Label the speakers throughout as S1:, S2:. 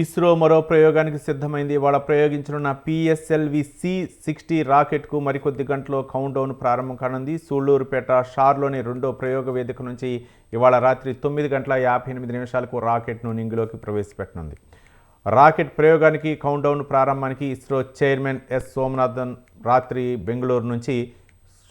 S1: ఇస్రో మరో ప్రయోగానికి సిద్ధమైంది. ఇవాళ ప్రయోగించనున్న పిఎస్ఎల్వి సి సిక్స్టీ రాకెట్కు మరికొద్ది గంటలో కౌంట్డౌన్ ప్రారంభం కానుంది. సూళ్ళూరుపేట షార్లోని రెండో ప్రయోగ వేదిక నుంచి ఇవాళ రాత్రి తొమ్మిది గంటల యాభై ఎనిమిది నిమిషాలకు రాకెట్ను నింగిలోకి ప్రవేశపెట్టనుంది. రాకెట్ ప్రయోగానికి కౌంట్డౌన్ ప్రారంభానికి ఇస్రో చైర్మన్ ఎస్ సోమనాథన్ రాత్రి బెంగళూరు నుంచి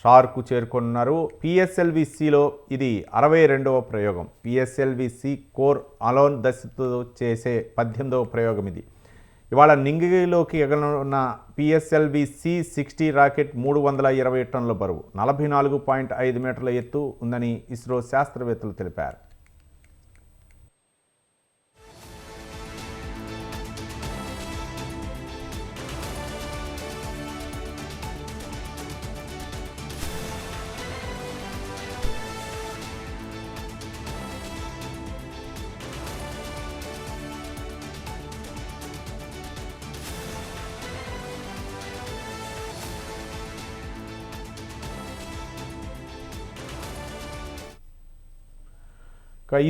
S1: షార్కు చేరుకున్నారు. పిఎస్ఎల్విసిలో ఇది అరవై రెండవ ప్రయోగం. పిఎస్ఎల్వి సి కోర్ అలోన్ దశతో చేసే పద్దెనిమిదవ ప్రయోగం ఇది. ఇవాళ నింగిలోకి ఎగనున్న పిఎస్ఎల్వి సి సిక్స్టీ రాకెట్ మూడు వందల ఇరవై టన్నుల బరువు నలభై నాలుగు పాయింట్ ఐదు మీటర్ల ఎత్తు ఉందని ఇస్రో శాస్త్రవేత్తలు తెలిపారు.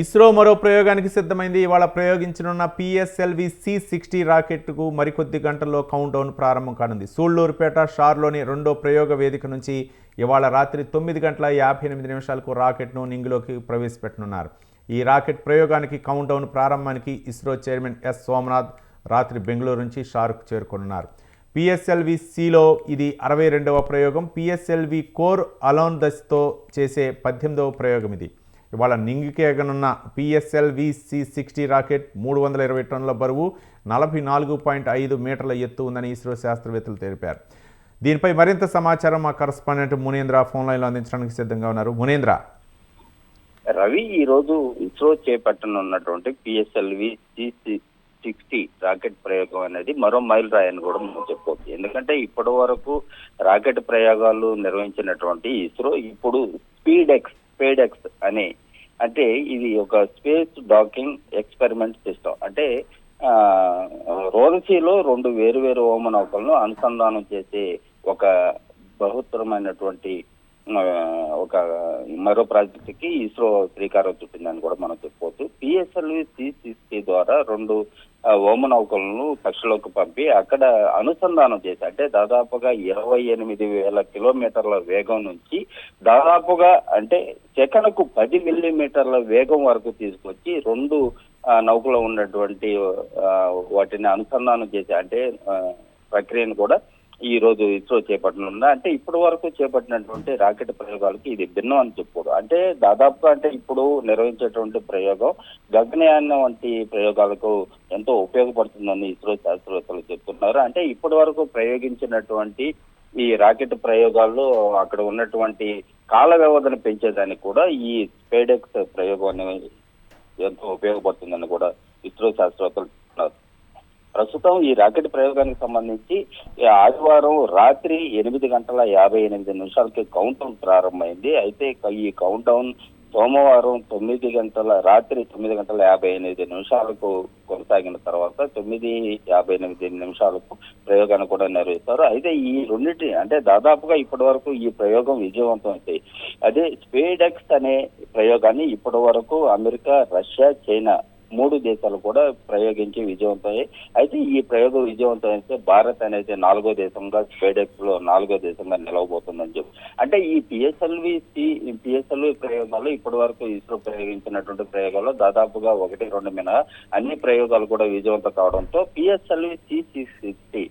S1: ఇస్రో మరో ప్రయోగానికి సిద్ధమైంది. ఇవాళ ప్రయోగించనున్న పిఎస్ఎల్వి సి సిక్స్టీ రాకెట్కు మరికొద్ది గంటల్లో కౌంట్డౌన్ ప్రారంభం కానుంది. సూళ్ళూరుపేట షార్లోని రెండో ప్రయోగ వేదిక నుంచి ఇవాళ రాత్రి తొమ్మిది గంటల యాభై ఎనిమిది నిమిషాలకు రాకెట్ను నింగిలోకి ప్రవేశపెట్టనున్నారు. ఈ రాకెట్ ప్రయోగానికి కౌంట్డౌన్ ప్రారంభానికి ఇస్రో చైర్మన్ ఎస్ సోమనాథ్ రాత్రి బెంగళూరు నుంచి షార్క్ చేరుకున్నారు పిఎస్ఎల్వి సిలో ఇది అరవై రెండవ ప్రయోగం. పిఎస్ఎల్వి కోర్ అలోన్ దశతో చేసే పద్దెనిమిదవ ప్రయోగం ఇది. ఇవాళ నింగికేగనున్న పిఎస్ఎల్వి సి సిక్స్టీ రాకెట్ మూడు వందల ఇరవై టన్నుల బరువు నలభై నాలుగు పాయింట్ ఐదు మీటర్ల ఎత్తు ఉందని ఇస్రో శాస్త్రవేత్తలు తెలిపారు. దీనిపై మరింత సమాచారం మా కరస్పాండెంట్ మునేంద్ర ఫోన్ లైన్లో అందించడానికి సిద్ధంగా ఉన్నారు. మునేంద్ర.
S2: రవి ఈ రోజు ఇస్రో చేపట్టనున్నటువంటి పిఎస్ఎల్వి సిక్స్టీ రాకెట్ ప్రయోగం అనేది మరో మైల్ రాయి అని కూడా మనం చెప్పుకోవచ్చు ఎందుకంటే ఇప్పటి వరకు రాకెట్ ప్రయోగాలు నిర్వహించినటువంటి ఇస్రో ఇప్పుడు స్పీడెక్స్ స్పేడెక్స్ అనే అంటే ఇది ఒక స్పేస్ డాకింగ్ ఎక్స్పెరిమెంట్ సిస్టమ్ అంటే రోదసీలో రెండు వేరు వేరు ఓమనౌకలను అనుసంధానం చేసే ఒక బహుత్తరమైనటువంటి ఒక మరో ప్రాజెక్టుకి ఇస్రో శ్రీకారం చుట్టిందని కూడా మనం చెప్పుకోవచ్చు పిఎస్ఎల్వి సిసిసి ద్వారా రెండు ఓమ నౌకలను కక్షలోకి పంపి అక్కడ అనుసంధానం చేసి అంటే దాదాపుగా ఇరవై ఎనిమిది వేల కిలోమీటర్ల వేగం నుంచి దాదాపుగా అంటే సెకనుకు పది మిల్లీమీటర్ల వేగం వరకు తీసుకొచ్చి రెండు నౌకలో ఉన్నటువంటి ఆ, వాటిని అనుసంధానం చేసి అంటే ప్రక్రియను కూడా ఈ రోజు ఇస్రో చేపట్టనుందా? అంటే ఇప్పటి వరకు చేపట్టినటువంటి రాకెట్ ప్రయోగాలకి ఇది భిన్నం అని చెప్పుకోరు అంటే దాదాపుగా అంటే ఇప్పుడు నిర్వహించేటువంటి ప్రయోగం గగనయానం వంటి ప్రయోగాలకు ఎంతో ఉపయోగపడుతుందని ఇస్రో శాస్త్రవేత్తలు చెప్తున్నారు. అంటే ఇప్పటి వరకు ప్రయోగించినటువంటి ఈ రాకెట్ ప్రయోగాల్లో అక్కడ ఉన్నటువంటి కాల వ్యవధిని పెంచేదానికి కూడా ఈ స్పేడెక్స్ ప్రయోగం అనేది ఎంతో ఉపయోగపడుతుందని కూడా ఇస్రో శాస్త్రవేత్తలు ప్రస్తుతం ఈ రాకెట్ ప్రయోగానికి సంబంధించి ఆదివారం రాత్రి ఎనిమిది గంటల యాభై ఎనిమిది నిమిషాలకి కౌంట్ డౌన్ ప్రారంభమైంది. అయితే ఈ కౌంట్ డౌన్ సోమవారం తొమ్మిది గంటల రాత్రి తొమ్మిది గంటల యాభై ఎనిమిది నిమిషాలకు కొనసాగిన తర్వాత తొమ్మిది యాభై ఎనిమిది నిమిషాలకు ప్రయోగాన్ని కూడా నిర్వహిస్తారు. అయితే ఈ రెండింటి అంటే దాదాపుగా ఇప్పటి వరకు ఈ ప్రయోగం విజయవంతం అయితే అదే స్పేడెక్స్ అనే ప్రయోగాన్ని ఇప్పటి వరకు అమెరికా రష్యా చైనా మూడు దేశాలు కూడా ప్రయోగించి విజయవంతమయ్యాయి. అయితే ఈ ప్రయోగం విజయవంతం అయితే భారత్ అనేది నాలుగో దేశంగా స్పేడెక్స్లో నాలుగో దేశంగా నిలవబోతుందని చెప్పి. అంటే ఈ పిఎస్ఎల్వి పిఎస్ఎల్వి ప్రయోగాలు ఇప్పటి వరకు ఇస్రో ప్రయోగించినటువంటి ప్రయోగాల్లో దాదాపుగా ఒకటి రెండు మినహా అన్ని ప్రయోగాలు కూడా విజయవంతం కావడంతో పిఎస్ఎల్వి సి సిక్స్టీ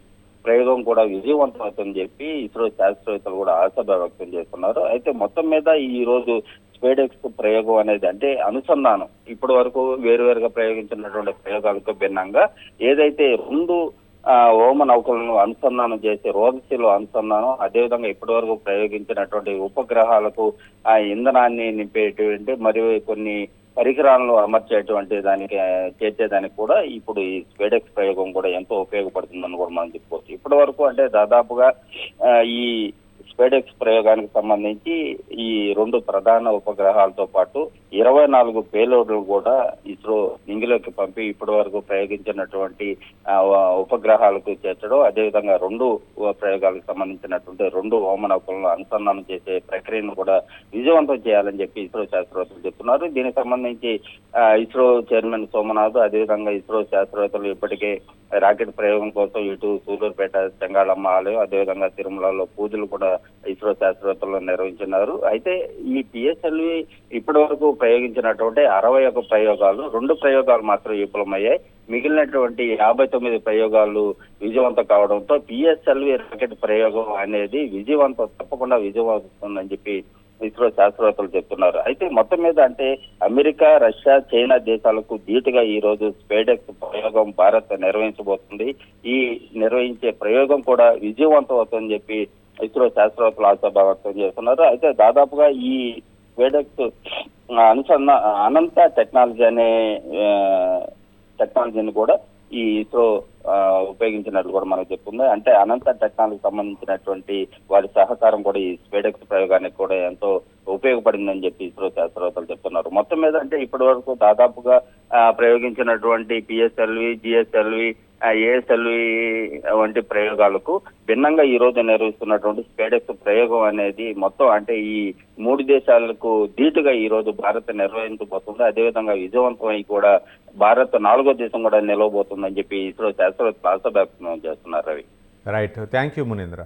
S2: ప్రయోగం కూడా విజయవంతం అవుతుందని చెప్పి ఇస్రో శాస్త్రవేత్తలు కూడా ఆశాభ వ్యక్తం చేస్తున్నారు. అయితే మొత్తం మీద ఈ రోజు స్పేడెక్స్ ప్రయోగం అనేది అంటే అనుసంధానం. ఇప్పటి వరకు వేరువేరుగా ప్రయోగించినటువంటి ప్రయోగాలతో భిన్నంగా ఏదైతే రెండు ఆ, ఓమ నౌకలను అనుసంధానం చేసి రోదశిలో అనుసంధానం అదేవిధంగా ఇప్పటి వరకు ప్రయోగించినటువంటి ఉపగ్రహాలకు ఆ ఇంధనాన్ని నింపేటువంటి మరియు కొన్ని పరికరాలను అమర్చేటువంటి దానికి చేర్చేదానికి కూడా ఇప్పుడు ఈ స్పేడెక్స్ ప్రయోగం కూడా ఎంతో ఉపయోగపడుతుందని కూడా మనం చెప్పుకోవచ్చు. ఇప్పటి వరకు అంటే దాదాపుగా ఈ స్పేడెక్స్ ప్రయోగానికి సంబంధించి ఈ రెండు ప్రధాన ఉపగ్రహాలతో పాటు ఇరవై నాలుగు పేలోడ్లు కూడా ఇస్రో ఇంగిలోకి పంపి ఇప్పటి వరకు ప్రయోగించినటువంటి ఉపగ్రహాలకు చేర్చడం అదేవిధంగా రెండు ప్రయోగాలకు సంబంధించినటువంటి రెండు ఓమనౌకలను అనుసంధానం చేసే ప్రక్రియను కూడా విజయవంతం చేయాలని చెప్పి ఇస్రో శాస్త్రవేత్తలు చెప్తున్నారు. దీనికి సంబంధించి ఇస్రో చైర్మన్ సోమనాథ్ అదేవిధంగా ఇస్రో శాస్త్రవేత్తలు ఇప్పటికే రాకెట్ ప్రయోగం కోసం ఇటు సూలూరుపేట చెంగాళమ్మ ఆలయం అదేవిధంగా తిరుమలలో పూజలు కూడా ఇస్రో శాస్త్రవేత్తలు నిర్వహించినారు అయితే ఈ పిఎస్ఎల్వి ఇప్పటి వరకు ప్రయోగించినటువంటి అరవై ఒక ప్రయోగాలు రెండు ప్రయోగాలు మాత్రం విఫలమయ్యాయి. మిగిలినటువంటి యాభై తొమ్మిది ప్రయోగాలు విజయవంతం కావడంతో పిఎస్ఎల్వి రాకెట్ ప్రయోగం అనేది విజయవంతం తప్పకుండా విజయవంతుందని చెప్పి ఇస్రో శాస్త్రవేత్తలు చెప్తున్నారు. అయితే మొత్తం మీద అంటే అమెరికా రష్యా చైనా దేశాలకు ధీటుగా ఈ రోజు స్పేడెక్స్ ప్రయోగం భారత్ నిర్వహించబోతుంది. ఈ నిర్వహించే ప్రయోగం కూడా విజయవంతం అవుతుందని చెప్పి ఇస్రో శాస్త్రవేత్తలు ఆశాభావం వ్యక్తం చేస్తున్నారు. అయితే దాదాపుగా ఈ స్పేడెక్స్ అనుసంధ అనంత టెక్నాలజీ అనే టెక్నాలజీని కూడా ఈ ఇస్రో ఉపయోగించినట్లు కూడా మనకు చెప్తుంది. అంటే అనంత టెక్నాలజీ సంబంధించినటువంటి వారి సహకారం కూడా ఈ స్పేడెక్స్ ప్రయోగానికి కూడా ఎంతో ఉపయోగపడిందని చెప్పి ఇస్రో శాస్త్రవేత్తలు చెప్తున్నారు. మొత్తం మీద అంటే ఇప్పటి వరకు దాదాపుగా ప్రయోగించినటువంటి పిఎస్ఎల్వి జిఎస్ఎల్వి ఏఎస్ఎల్వి వంటి ప్రయోగాలకు భిన్నంగా ఈ రోజు నిర్వహిస్తున్నటువంటి స్పేడెక్స్ ప్రయోగం అనేది మొత్తం అంటే ఈ మూడు దేశాలకు ధీటుగా ఈ రోజు భారత్ నిర్వహించబోతుంది. అదేవిధంగా విజయవంతమై కూడా భారత్ నాలుగో దేశం కూడా నిలవబోతుందని చెప్పి ఇస్రో శాస్త్ర శాస్త్రవేత్తలు ఆశాభాక్తం చేస్తున్నారు రవి.
S1: రైట్ థ్యాంక్ యూ మునీంద్ర.